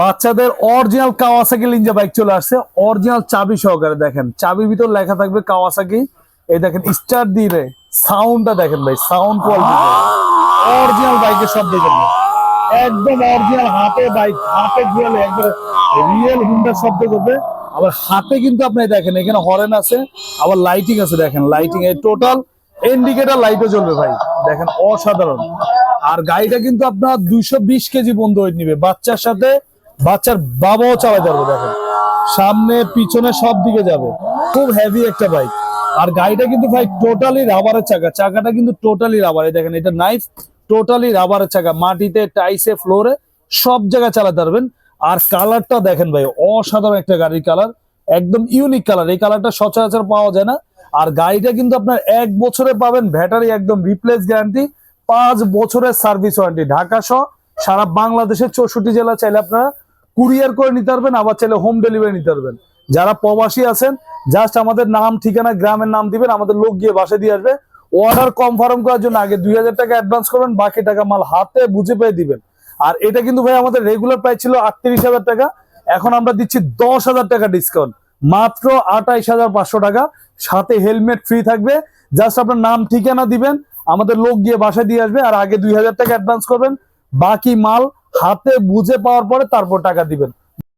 বাচ্চাদের original Kawasaki লিঞ্জা bike চলে আসছে। অরিজিনাল চাবি সহকারে দেখেন। চাবির ভিতর লেখা থাকবে কাওয়াসাকি। এই দেখেন, স্টার দিয়ে সাউন্ডটা দেখেন ভাই, সাউন্ড কোয়ালিটি। অরিজিনাল বাইকের সব দেখেন একদম অরিজিনাল হাতে বাইক, হাতে ঘুরালে একবার রিয়েল হুন্ডার শব্দ করবে। আবার হাতে কিন্তু আপনি দেখেন, এখানে হরেন আছে, আবার লাইটিং আছে দেখেন। লাইটিং এর টোটাল ইন্ডিকেটর লাইটও জ্বলবে ভাই। দেখেন, অসাধারণ। আর গাড়িটা কিন্তু আপনার দুইশো বিশ কেজি বন্ধ হয়ে নিবে। বাচ্চার সাথে বাচ্চার বাবাও চালাতে পারবে, দেখেন। সামনে, পিছনে সব দিকে যাবে। খুব হেভি একটা বাইক আর গাড়িটা কিন্তু ভাই টোটালি রাবারের চাকা। চাকাটা কিন্তু টোটালি রাবার দেখেন, এটা নাইফ টোটালি রাবারের চাকা। মাটিতে টাইসে ফ্লোরে সব জায়গায় চালাতে পারবেন। আর কালারটা দেখেন ভাই, অসাধারণ একটা গাড়ির কালার একদম ইউনিক কালার এই কালারটা সচরাচর পাওয়া যায় না। আর গাড়িটা কিন্তু আপনার এক বছরে পাবেন। ব্যাটারি একদম রিপ্লেস গ্যারান্টি পাঁচ বছরের সার্ভিস ওয়ারেন্টি ঢাকা সহ সারা বাংলাদেশের চৌষট্টি জেলা চাইলে আপনারা কুরিয়ার করে নিতে পারবেন, আবার চাইলে হোম ডেলিভারি নিতে পারবেন। যারা প্রবাসী আছেন জাস্ট আমাদের নাম, ঠিকানা, গ্রামের নাম দিবেন, আমাদের লোক গিয়ে বাসে দিয়ে আসবে। অর্ডার কনফার্ম করার জন্য আগে দুই হাজার টাকা অ্যাডভান্স করবেন, বাকি টাকা মাল হাতে বুঝে পেয়ে দিবেন। আর এটা কিন্তু ভাই আমাদের রেগুলার প্রাইস ছিল আটত্রিশ হাজার টাকা, এখন আমরা দিচ্ছি দশ হাজার টাকা ডিসকাউন্ট মাত্র আঠাইশ হাজার পাঁচশো টাকা, সাথে হেলমেট ফ্রি থাকবে। জাস্ট আপনার নাম, ঠিকানা দিবেন, আমাদের লোক গিয়ে বাসায় দিয়ে আসবে, আর আগে দুই হাজার টাকা অ্যাডভান্স করবেন, বাকি মাল হাতে বুঝে পাওয়ার পরে তারপর টাকা দিবেন।